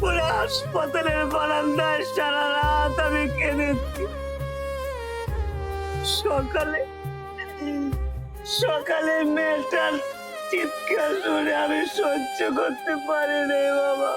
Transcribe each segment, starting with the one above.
পুরো হাসপাতালের বারান্দায় সারা রাত আমি কেঁদেছি। সকালে সকালে মেয়েটার চিৎকার শুনে আমি সহ্য করতে পারি রে বাবা।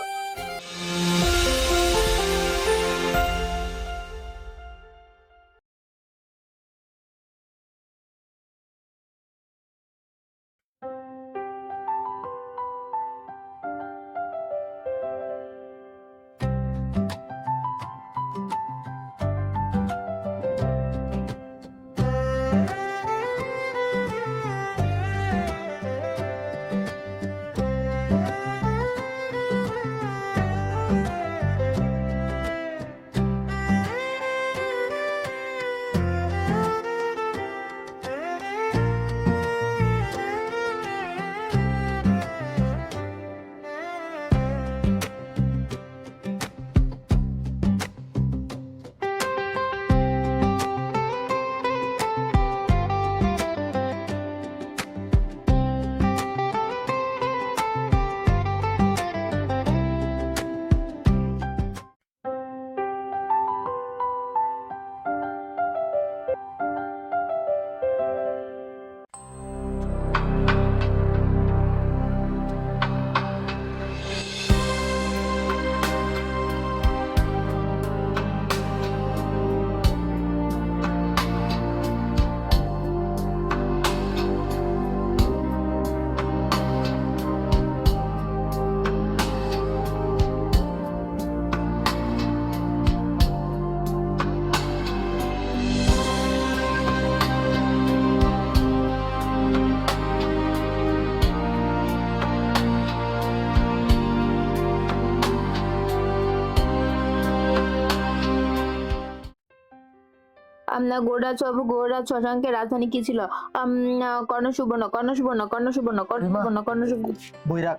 গোড়া চব গোড়া রাজধানী কি ছিল? আম, আহ, কর্ণ সুবর্ণ কর্ণ সুবর্ণ কর্ণ সুবর্ণ কর্ণ সুবর্ণ কর্ণ সুবর্ণ বৈরাগ।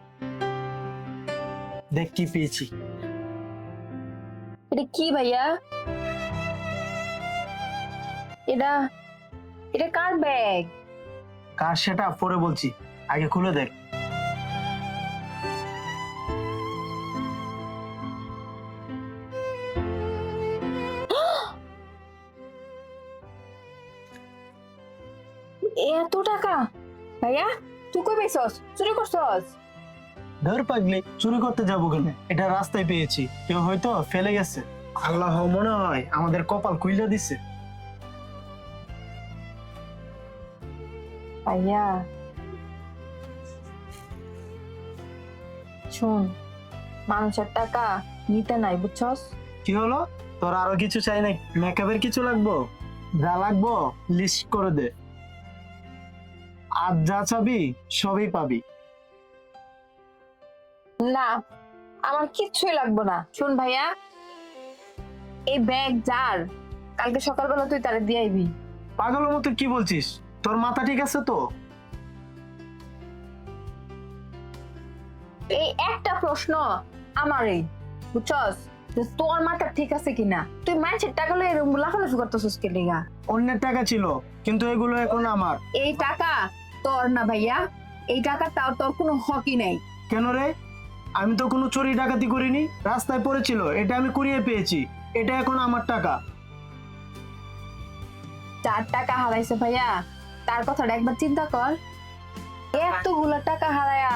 দেখ কি পেয়েছি। এটা কি ভাইয়া? এটা এটা কার ব্যাগ কার সেটা? পরে বলছি। আগে খুলে দেখ। টাকা ভাইয়া তুই কই চুরি করছস? ধর পাগলি চুরি করতে যাব কেন? এটা রাস্তায় পেয়েছি। কেউ হয়তো ফেলে গেছে। আল্লাহ মনে হয় আমাদের কপাল কুইলা দিছে। ভাইয়া। শুন মানুষের টাকা নিতে নাই বুঝছস? কি হলো? তোর আরও কিছু চাই না মেকআপের কিছু লাগবো? যা লাগবো লিস্ট করে দে। আজ যা চাবি সবই পাবি। না আমার কিচ্ছুই লাগবে না। শুন ভাইয়া এই ব্যাগ যার কালকে সকালবেলা তুই তারে দিয়ে আইবি। পাগলের মতো কি বলছিস? তোর মাথা ঠিক আছে তো? এই একটা প্রশ্ন আমারই বুঝছস? যে তোর মাথা ঠিক আছে কিনা? তুই মানুষের টাকা লয়ে এরকম লাফালাফি করতেছিস কে অন্যের টাকা ছিল কিন্তু এগুলো এখন আমার। এই টাকা তোর না ভাইয়া। এই টাকা তাও তোর কোনো হকই নেই। কেন রে? আমি তো কোনো চুরি ডাকাতি করিনি। রাস্তায় পড়েছিল এটা আমি কুড়িয়ে পেয়েছি। এটা এখন আমার টাকা। চার টাকা হারাইছে ভাইয়া তার কথাটা একবার চিন্তা কর। এতগুলো টাকা হারায়া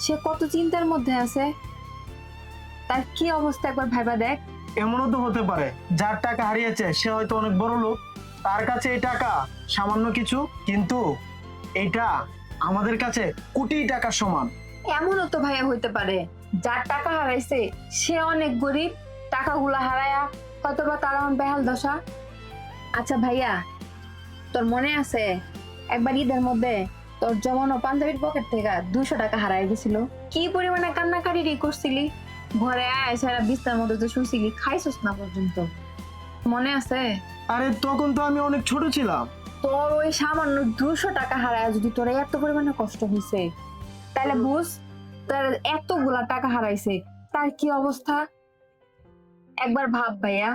সে কত চিন্তার মধ্যে আছে? তার কি অবস্থা একবার ভাইবা দেখ। এমনও তো হতে পারে যার টাকা হারিয়েছে সে হয়তো অনেক বড় লোক। তার কাছে এই টাকা সামান্য কিছু কিন্তু এটা আমাদের কাছে কোটি টাকার সমান। এমনও তো ভাইয়া হইতে পারে যার টাকা হারাইছে সে অনেক গরিব টাকাগুলা হারায়া কত বা তার এখন বেহাল দশা। আচ্ছা ভাইয়া তোর মনে আছে একবার ঈদের মধ্যে তোর জমানো পাঞ্জাবির পকেট থেকে দুশো টাকা হারাই গেছিল? কি পরিমাণে কান্নাকারি রে করছিলি? ঘরে আয় সারা বিস্তার মধ্যে তো শুনছিলি খাইছস না পর্যন্ত। মনে আছে? আরে তখন তো আমি অনেক ছোট ছিলাম। তোর ওই সামান্য দুশো টাকা হারায় যদি তোর এত পরিমাণে কষ্ট হয়েছে তাহলে বুঝ তার এতগুলা টাকা হারাইছে তার কি অবস্থা? একবার ভাব ভাইয়া।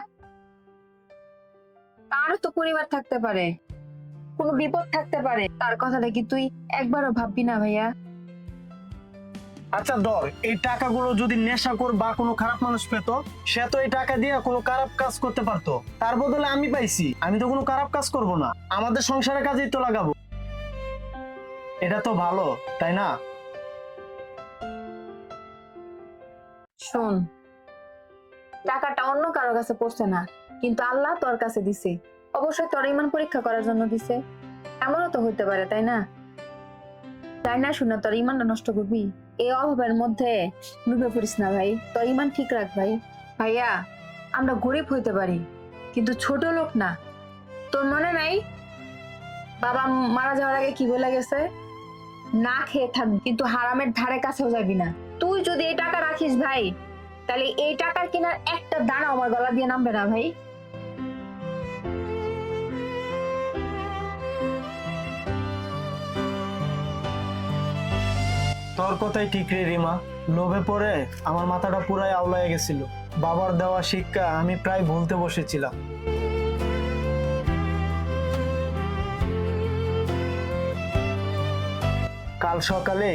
তারও তো পরিবার থাকতে পারে কোনো বিপদ থাকতে পারে তার কথাটা কি তুই একবারও ভাববি না ভাইয়া? আচ্ছা ধর, এই টাকাগুলো যদি বা কোনো খারাপ মানুষ পেত, সে তো এই টাকা দিয়ে কোনো খারাপ কাজ করতে পারতো। তার বদলে আমি পাইছি, আমি তো কোনো খারাপ কাজ করব না। আমাদের সংসারের কাজেই তো লাগাবো। এটা তো ভালো, তাই না? শোন, টাকাটা অন্য কারও কাছে পড়ছে না, কিন্তু আল্লাহ তোর কাছে দিছে। অবশ্যই তোর ইমান পরীক্ষা করার জন্য দিছে। এমনও তো হইতে পারে, তাই না? তাই না শুনে তোর ইমানটা নষ্ট করবি? এই অভাবের মধ্যে ডুবে পড়িস না ভাই। তোর ইমান ঠিক রাখ ভাই। ভাইয়া, আমরা গরিব হইতে পারি, কিন্তু ছোট লোক না। তোর মনে নাই? বাবা মারা যাওয়ার আগে কি বলে গেছে? না খেয়ে থাকবি কিন্তু হারামের ধারে কাছেও যাবি না। তুই যদি এই টাকা রাখিস ভাই, তাহলে এই টাকার কেনার একটা দানা আমার গলা দিয়ে নামবে না ভাই। তোর কথাই ঠিক রে রিমা। লোভে পড়ে আমার মাথাটা পুরাই আওলায় গেছিল। বাবার দেওয়া শিক্ষা আমি প্রায় ভুলতে বসেছিলাম। কাল সকালে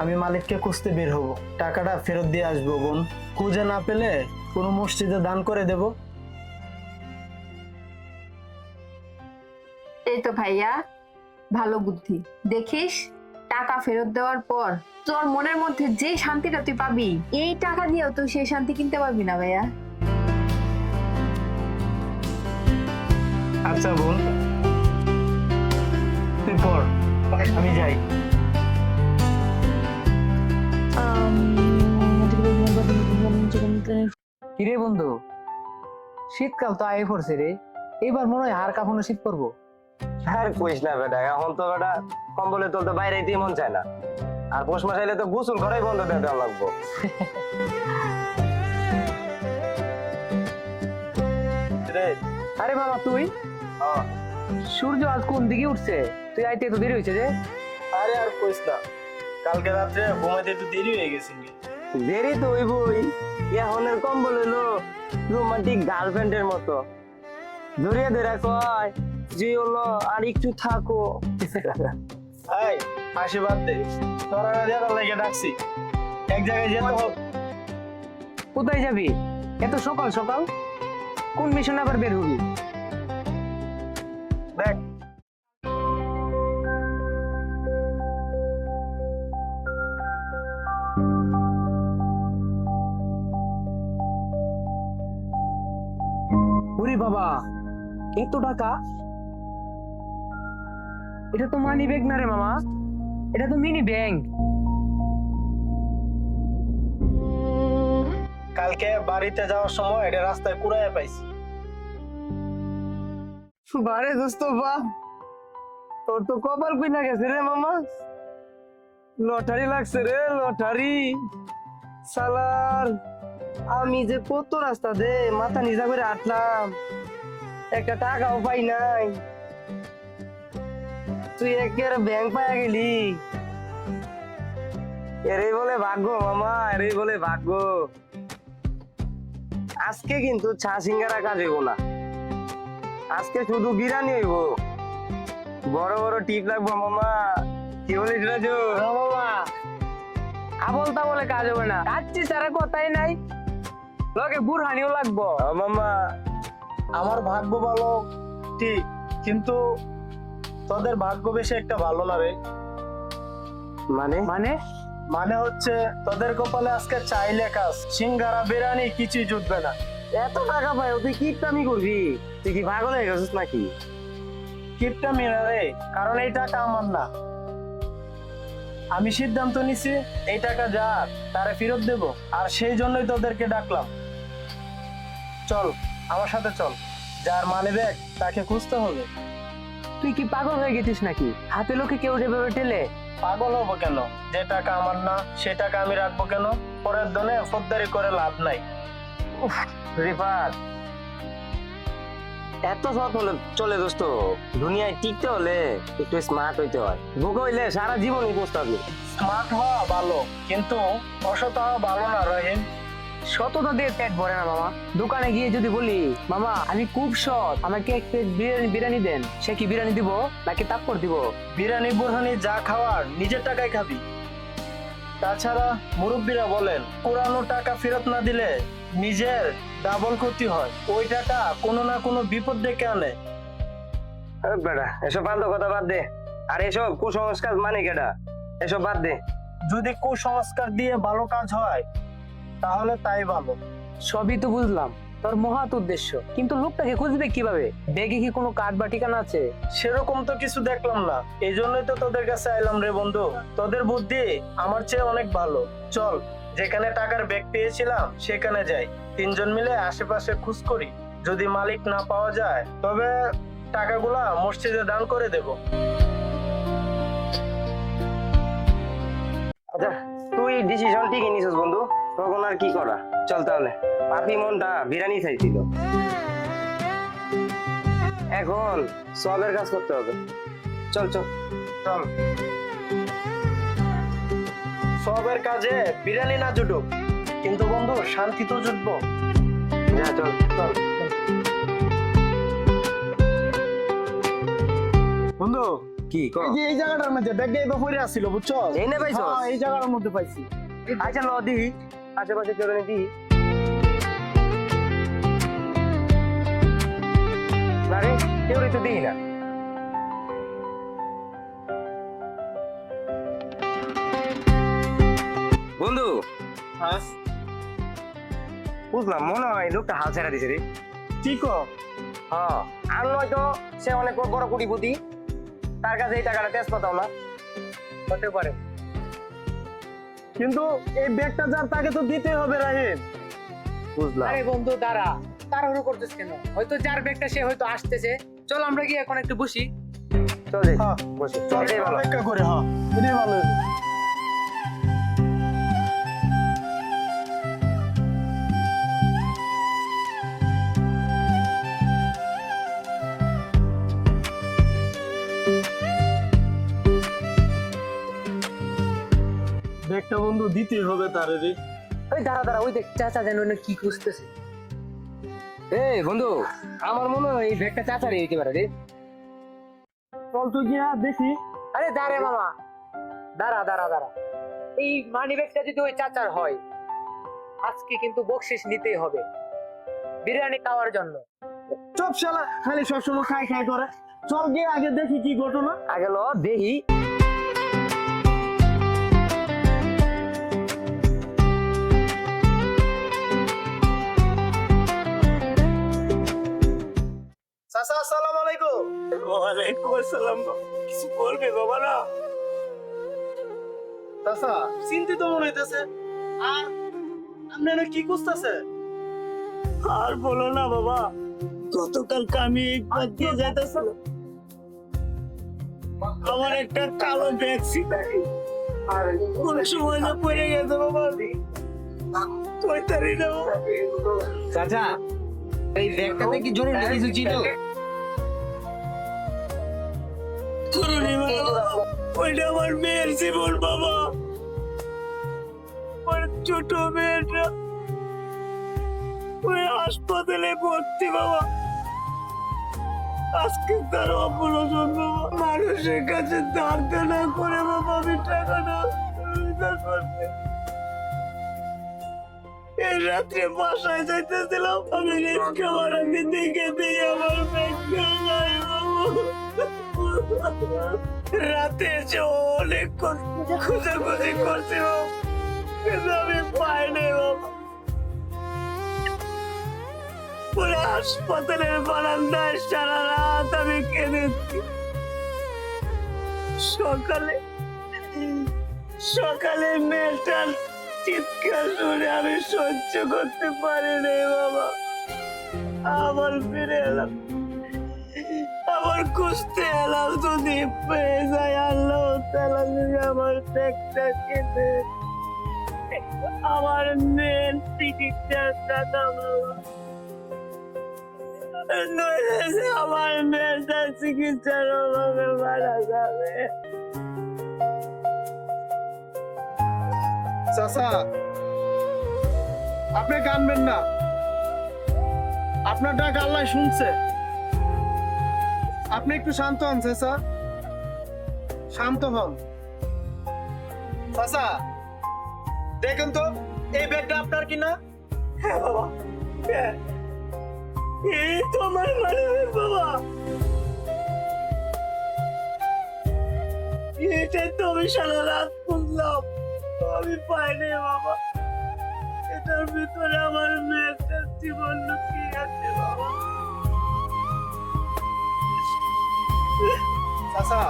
আমি মালিককে খুঁজতে বের হব। টাকাটা ফেরত দিয়ে আসব, বোন। খুঁজে না পেলে কোনো মসজিদে দান করে দেব? এই তো ভাইয়া, ভালো বুদ্ধি। দেখিস টাকা ফেরত দেওয়ার পর তোর মনের মধ্যে যে শান্তিটা তুই পাবি এই টাকা দিয়েও তুই সেই শান্তি কিনতে পারবি না ভাইয়া। আচ্ছা বোন। তুই পড় আমি যাই। কিরে বন্ধু শীতকাল তো আয়ে পড়ছে রে। এবার মনে হয় হার কাঁপানো শীত পড়ব আর কইস না বেটা এখন তো বেটা কম্বলে তুলতে বাইরে যেতেই মন চায় না। আর পৌষ মাস আইলে তো গোসল করাই বন্ধ দিয়ে দেওয়া লাগবো। আরে মামা তুই? সূর্য আজ কোন দিকে উঠছে? তুই আইতে তো দেরি হয়েছে যে? আরে আর কইস না কালকে রাত্রে ঘুমাইতে একটু দেরি হয়ে গেছে দেরি তো ওই বই এখনের কম্বল হইল রোমান্টিক গার্লফ্রেন্ডের মতো। ধরিয়ে ধরে কয়। যে হলো আর একটু থাকো। এই আশীর্বাদ দে। তোরা যেটা লেগে ডাকছি এক জায়গায় যেতে হোক। কোথায় যাবি? এত সকাল সকাল? কোন মিশন আবার বের হবি? দেখ। ওরে বাবা এত টাকা? এটা তো মানি ব্যাগ না রে মামা। এটা তো মিনি ব্যাংক কালকে বাড়িতে যাওয়ার সময় এটা রাস্তায় কুড়াইয়া পাইছি। বারে দোস্ত বা তোর তো কপাল কুইনা গেছে রে মামা। লটারি লাগছে রে লটারি। সালার আমি যে কত রাস্তা দে মাথা নিজা করে আটলাম একটা টাকাও পাই নাই। তুই একের ব্যাংক পাইয়া গেলি? এরই বলে ভাগ্য মামা এরই বলে ভাগ্য। আজকে কিন্তু চা সিঙ্গারা কাজ হইব না। আজকে শুধু বিরিয়ানি হইব। বড় বড় টিপ লাগবো মামা। কি বলিস রাজু? মামা। আবল তাবলে কাজ হবে না। কাচ্চি ছাড়া কথাই নাই। লগে বুড়হানিও লাগবো। মামা। আমার ভাগ্য ভালো ঠিক। কিন্তু তোদের ভাগ্য বেশি একটা ভালো না রে? মানে? মানে? মানে হচ্ছে তোদের কপালে আজকে চাইলে কাজ সিঙ্গারা বিরিয়ানি কিছুই জুটবে না। এত টাকা পাই তুই কি আমি করবি? তুই কি পাগল হয়ে গেছিস নাকি? কিপটা মেরা রে কারণ এই টাকা আমার না। আমি সিদ্ধান্ত নিছি এই টাকা যা তারে ফেরত দেব আর সেই জন্যই তোদেরকে ডাকলাম। চল আমার সাথে চল। যার মানে দেখ তাকে খুঁজতে হবে। তুই কি পাগল হয়ে গেছিস নাকি? হাতে লোকে কেউ যেভাবে টেলে পাগল হব কেন? যে টাকা আমার না সে টাকা আমি রাখব কেন? পরের দনে ফদ্দারি করে লাভ নাই। রিফাত। এত সৎ হলে চলে দোস্ত। দুনিয়ায় টিকতে হলে একটু স্মার্ট হইতে হয়। বোকা হইলে সারা জীবনই পোস্তাবি। স্মার্ট হওয়া ভালো কিন্তু অসৎ হওয়া ভালো না রহিম। সততা দিয়ে পেট ভরে না মামা। দোকানে গিয়ে যদি বলি মামা আমি খুব সৎ আমাকে এক প্লেট বিরিয়ানি বিরিয়ানি দেন। সে কি বিরিয়ানি দিব নাকি তাপ্পর দিব? বিরিয়ানি বুরহানি যা খাওয়ার নিজের টাকায় খাবি। তাছাড়া মুরব্বীরা বলেন পুরানো টাকা ফেরত না দিলে নিজের ডাবল ক্ষতি হয়। ওই টাকা কোনো না কোনো বিপদ ডেকে আনে। বেটা এসব ফালতু কথা বাদ দে। আর এসব কুসংস্কার মানে কেটা এসব বাদ দে। যদি কুসংস্কার দিয়ে ভালো কাজ হয় তাহলে তাই ভালো। সবই তো বুঝলাম। তোর মহাত উদ্দেশ্য। কিন্তু লোকটাকে খুঁজবে কীভাবে? ব্যাগে কি কোনো কার্ড বা ঠিকানা আছে? সেরকম তো কিছু দেখলাম না। এই জন্যই তো তোদের কাছে আইলাম রে বন্ধু। তোদের বুদ্ধি আমার চেয়ে অনেক ভালো। চল যেখানে টাকার ব্যাগ পেয়েছিলাম সেখানে যাই। তিনজন মিলে আশেপাশে খোঁজ করি। যদি মালিক না পাওয়া যায় তবে টাকাগুলা মসজিদে দান করে দেব। আচ্ছা তুই ডিসিশন ঠিকই নিছিস বন্ধু। তখন আর কি করা? চল তাহলে। পাপি মনটা বিরিয়ানি চাইছিল এখন সবের কাজ করতে হবে। চল চল চল। সবের কাজে বিরিয়ানি না জুটুক। কিন্তু বন্ধু শান্তি তো জুটবো। যা চল চল। বন্ধু কি কর এই যে এই জায়গাটার মধ্যে ব্যাগটা এবার পড়ে আসছিল বুঝছ? এই না পাইছো হ্যাঁ, এই জায়গাটার মধ্যে পাইছি। আচ্ছা ল দিই আশেপাশে কেউ দিই না রে কেউ তো দিই না। বন্ধু হ্যাঁ? বুঝলাম মনে হয় লোকটা হাল ছেড়া দিছে রে। কি কো? হ্যাঁ আর নয়তো সে অনেক বড় কোটিপতি। তার কাছে এই টাকাটা তেজ পাতাও না। হতে পারে। কিন্তু এই ব্যাগটা যার তাকে তো দিতে হবে রাহিম। বুঝলাম। আরে বন্ধু দাঁড়া। তাড়াহুড়ো করতেছ কেন? হয়তো যার ব্যাগটা সে হয়তো আসতেছে। চল আমরা গিয়ে এখন একটু বসি। চল হ্যাঁ। বসি। চল অপেক্ষা করে হ্যাঁ। এটাই ভালো। ব্যাগটা বন্ধু দিতেই হবে তারে রে। ওই দাঁড়া দাঁড়া ওই দেখ চাচা যেন ওখানে কি খুঁজতেছে। এই বন্ধু আমার মনে হয় এই ব্যাগটা চাচারি হইতে পারে রে। চল তো গিয়া দেখি। আরে দাঁড়ে মামা। দাঁড়া দাঁড়া দাঁড়া। এই মানি ব্যাগটা যদি ওই চাচার হয় আজকে কিন্তু বকশিস নিতেই হবে। বিরিয়ানি খাওয়ার জন্য। চপ শালা খালি সবসময় খাই খাই করে। চল গিয়ে আগে দেখি কি ঘটনা। আগে ল দেহি চাচা আসসালামু আলাইকুম। ওয়ালাইকুম আসসালাম কিছু বলবে বাবা না? চাচা চিন্তিত মনে হইতেছে। আর আপনি এনে কি করতেছে আর বলো না বাবা। গতকাল আমি একবার দিয়ে যাইতেছিল আমার একটা কালো ব্যাগ ছিল। আর কোন সময় না পড়ে গেছে বাবা। কই তারি না। বাবা। চাচা এই ব্যাগটাতে কি জরুরি কিছু ছিল? ওইটা আমার মেয়ের জীবন, বাবা। ওর ছোট মেয়েটা। ওই হাসপাতালে ভর্তি, বাবা। আজকে তার অপারেশন বাবা। মানুষের কাছে ধার দেনা করে, বাবা, আমি উদ্ধার করতে এই রাত্রে বাসায় যাইতেছিলাম। আমি রিক্সা ভাড়া দিতে গেতে আমার ব্যাগটা নাই বাবা। রাতে এসে অনেক খুঁজাখুঁজি করছি কিন্তু আমি পাইনি পুরো হাসপাতালের বারান্দায় সারা রাত আমি কেঁদেছি। সকালে সকালে মেয়েটার চিৎকার শুনে আমি সহ্য করতে পারি রে বাবা। আবার ফিরে এলাম। আবার খুঁজতে এলাম যদি পেয়ে যায় আল্লাহ তালা আমার ব্যাগটা কেটে আমার টাকা বাবা। নইলে আমার মেয়েটা চিকিৎসার অভাবে মারা যাবে। চাচা, আপনি কানবেন না। আপনার ডাক আল্লাহ শুনছে। আপনি একটু শান্ত হন, চাচা। শান্ত হন। চাচা, দেখুন তো, এই ব্যাগটা আপনার কিনা? হ্যাঁ বাবা। হ্যাঁ। এই তো বাবা। এটাই তো আমি সারা রাত খুঁজলাম। আমি পাইনি, বাবা। এটার ভিতরে আমার মেয়েটার জীবন লুকিয়ে আছে, বাবা। চাচা,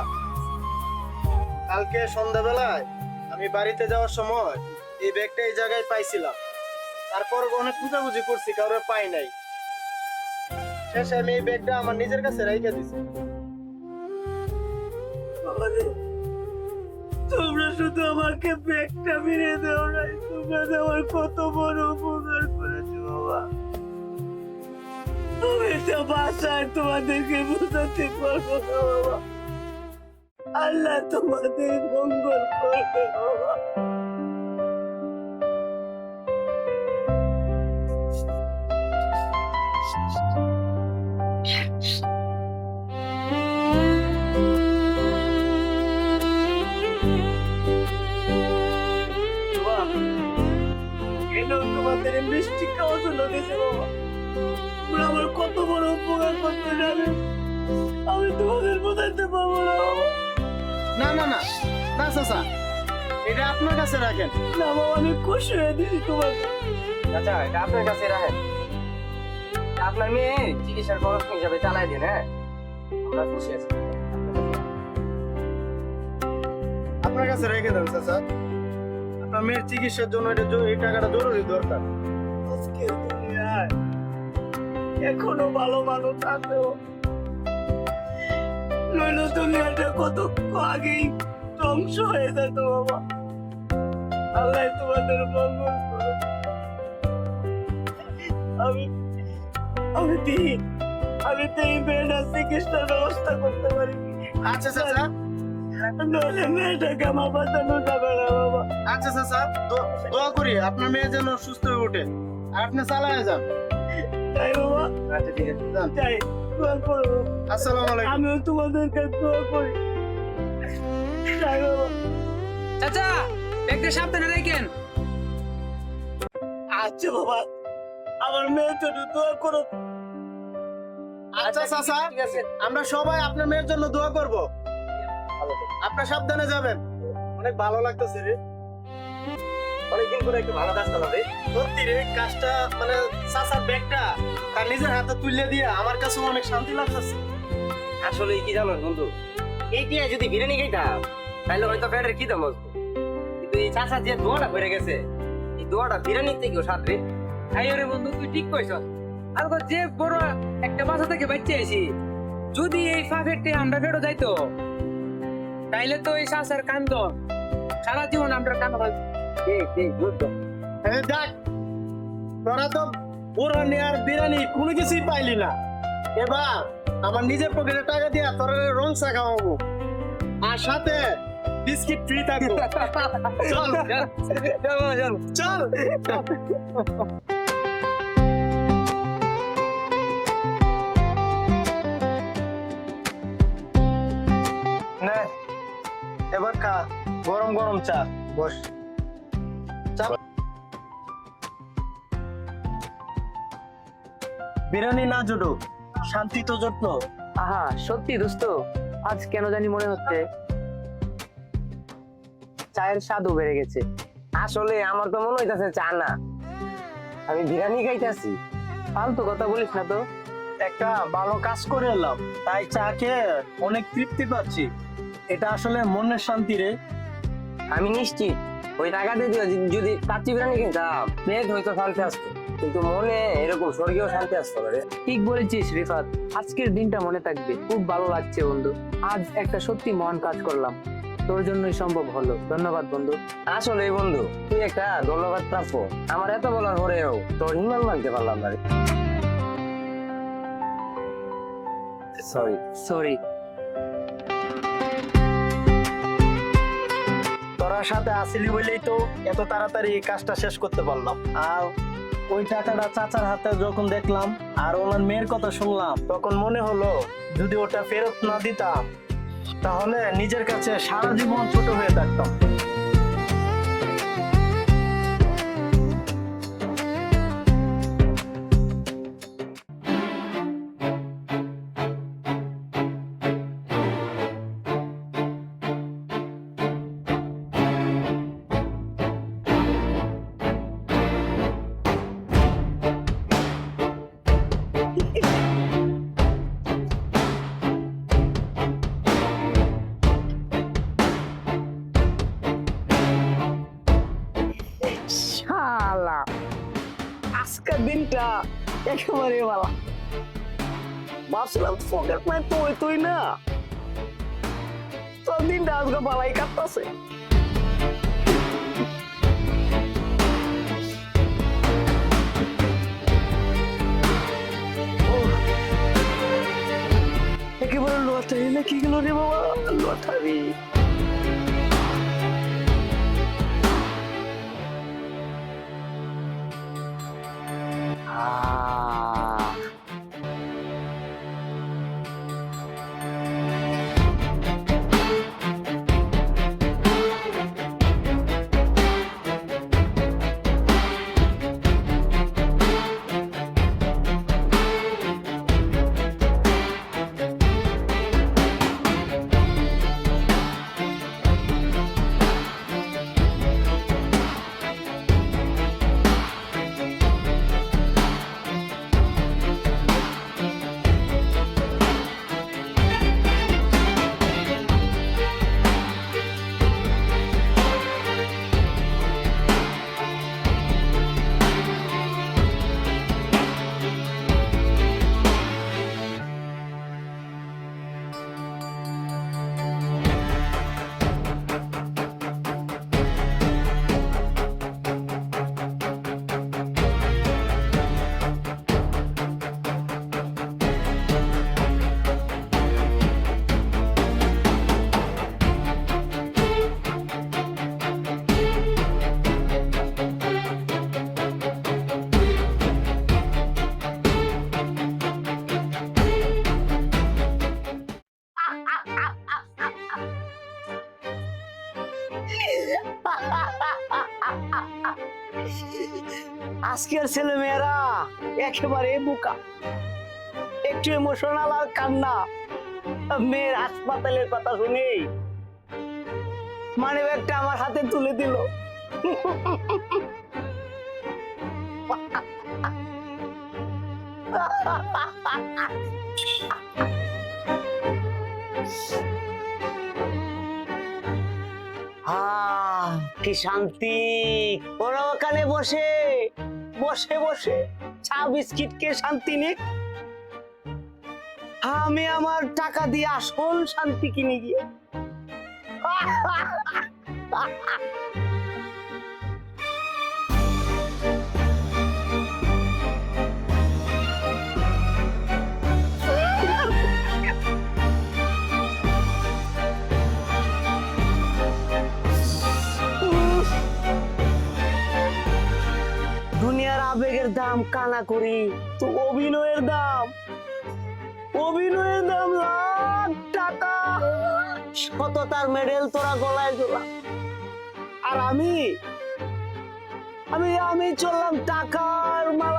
কালকে সন্ধ্যাবেলায় আমি বাড়িতে যাওয়ার সময় এই ব্যাগটা এই জায়গায় পাইছিলাম। তারপর অনেক খুঁজাখুঁজি করছি, কারও পাই নাই। শেষে আমি এই ব্যাগটা আমার নিজের কাছে রেখে দিছি। তোমরা শুধু আমাকে ব্যাগটা ফিরে দেও নাই, তোমরা আমার কত বড় উপকার করেছ। বাসায় তোমাদেরকে বোঝাতে পারব না আল্লাহ তোমাদের মঙ্গল করবে তোমাদের মিষ্টি খাওয়ার জন্য বাবা। তোমরা আমার কত বড় উপকার করতে যাবে আমি তোমাদের বোঝাতে পারব না না না না। না চাচা এটা আপনার কাছে রাখেন। না বাবা আমি খুশি হয়ে দিয়েছি তোমাকে। আচ্ছা এটা আপনার কাছে রাখেন। আপনার মেয়ে চিকিৎসার খরচ হিসাবে চালাই দিন হ্যাঁ? আমরা খুশি আছি। আপনার কাছে রেখে দেন চাচা আপনার মেয়ের চিকিৎসার জন্য এটা এই টাকাটা জরুরি দরকার। এখনও ভালো মানুষ আছেও নইলে দুনিয়াটা কত আগেই ধ্বংস হয়ে যেত বাবা। আল্লাহ তোমাদের মঙ্গল আমি আমি দিই। আমি তো এই মেয়েটার চিকিৎসার ব্যবস্থা করতে পারি। আচ্ছা চাচা নইলে মেয়েটাকে আমার বাঁচানো যাবে না বাবা। আচ্ছা চাচা দো- দোয়া করি আপনার মেয়ে যেন সুস্থ হয়ে ওঠে। আর আপনি চালায় যান। তাই বাবা। আচ্ছা ঠিক আছে যান। দোয়া করো আসসালামু আলাইকুম। আমিও তোমাদের কাছে দোয়া করি। তাই বাবা। চাচা ব্যাগটা সাবধানে রাখেন আচ্ছা বাবা আমার মেয়ের জন্য দোয়া করো। আচ্ছা চাচা ঠিক আছে। আমরা সবাই আপনার মেয়ের জন্য দোয়া করব। ভালো। আপনার সাবধানে যাবেন। অনেক ভালো লাগতেছে রে। অনেকদিন করে একটু ভালো কাজ হবে। সত্যি রে কাজটা মানে চাচার ব্যাগটা তার নিজের হাতে তুলে দিয়ে আমার কাছে অনেক শান্তি লাগতেছে আসলে কি জানো বন্ধু? এইটা যদি বিরিয়ানি খাইতাম তাহলে হয়তো পেটের কি দাম আসব কিন্তু এই চাষা যে দোয়াটা বেড়ে গেছে এই দোয়াটা বিরিয়ানির থেকেও স্বাদ রে। আরে বন্ধু তুই ঠিক কইছ। আর তো যে বড় একটা বাসা থেকে বাচ্চা আছি যদি এই ফাঁকেরটি আমরা ফেরত যাইতো তাইলে তো এই শ্বাসের কান্দ সারা জীবন আমরা কান্দ দেখ তোরা তো বোরানি আর বিরিয়ানি কোনো কিছুই পাইলি না। এবার আমার নিজের পকেটে টাকা দিয়া তোরা রং চা খাওয়াবো। আর সাথে বিস্কিট ফ্রি থাকব। চল। চল। নে, এবার খা গরম গরম চা বস। বিরিয়ানি না জুড়ো শান্তি তো যত্ন আহা সত্যি দোস্ত আজ কেন জানি মনে হচ্ছে চায়ের স্বাদও বেড়ে গেছে। আসলে আমার তো মনে হইতাছে চা না। আমি বিরিয়ানি খাইতাছি। ফালতু কথা বলিস না তো। একটা ভালো কাজ করে এলাম তাই চা খেয়ে অনেক তৃপ্তি পাচ্ছি। এটা আসলে মনের শান্তি রে। আমি নিশ্চিত। ওই টাকা দিয়ে যদি- কাচ্চি বিরিয়ানি কিনতাম প্লেট হয়তো শান্তি আসতো। কিন্তু মনে এরকম স্বর্গীয় শান্তি আসতো না রে ঠিক বলেছিস রিফাত। আজকের দিনটা মনে থাকবে। খুব ভালো লাগছে বন্ধু। আজ একটা সত্যি মহান কাজ করলাম। তোর জন্যই সম্ভব হলো। ধন্যবাদ বন্ধু। আসলে বন্ধু তুই একটা ধন্যবাদ প্রাপ্য। আমার এত বলার পরেও তোর ইমান মানতে পারলাম না সরি সরি তোরা সাথে আসিলি বলেই তো এত তাড়াতাড়ি এই কাজটা শেষ করতে পারলাম। আর ওই টাকাটা চাচার হাতে যখন দেখলাম আর ওনার মেয়ের কথা শুনলাম, তখন মনে হলো যদি ওটা ফেরত না দিতাম, তাহলে নিজের কাছে সারা জীবন ছোট হয়ে থাকতাম। একেবারে ভালো ভাবছিলাম পকেট মাই তো ওই তুই না। তোর দিনটা আজকে ভালাই কাটতেছে একেবারে লটারি না কি গেল রে বাবা? লটারি। একেবারে বোকা। একটু ইমোশনাল আর কান্না। মেয়ের হাসপাতালের কথা শুনি। মানে একটা আমার হাতে তুলে দিল। কি শান্তি। ওরা ওখানে বসে বসে বসে। চা বিস্কিট কে শান্তি নিক আমি আমার টাকা দিয়ে আসল শান্তি কিনে গিয়ে। কানা করি তো অভিনয়ের দাম? অভিনয়ের দাম লাখ টাকা। সততার মেডেল তোরা গলায় তোলা আর আমি? আমি আমি চললাম টাকার মা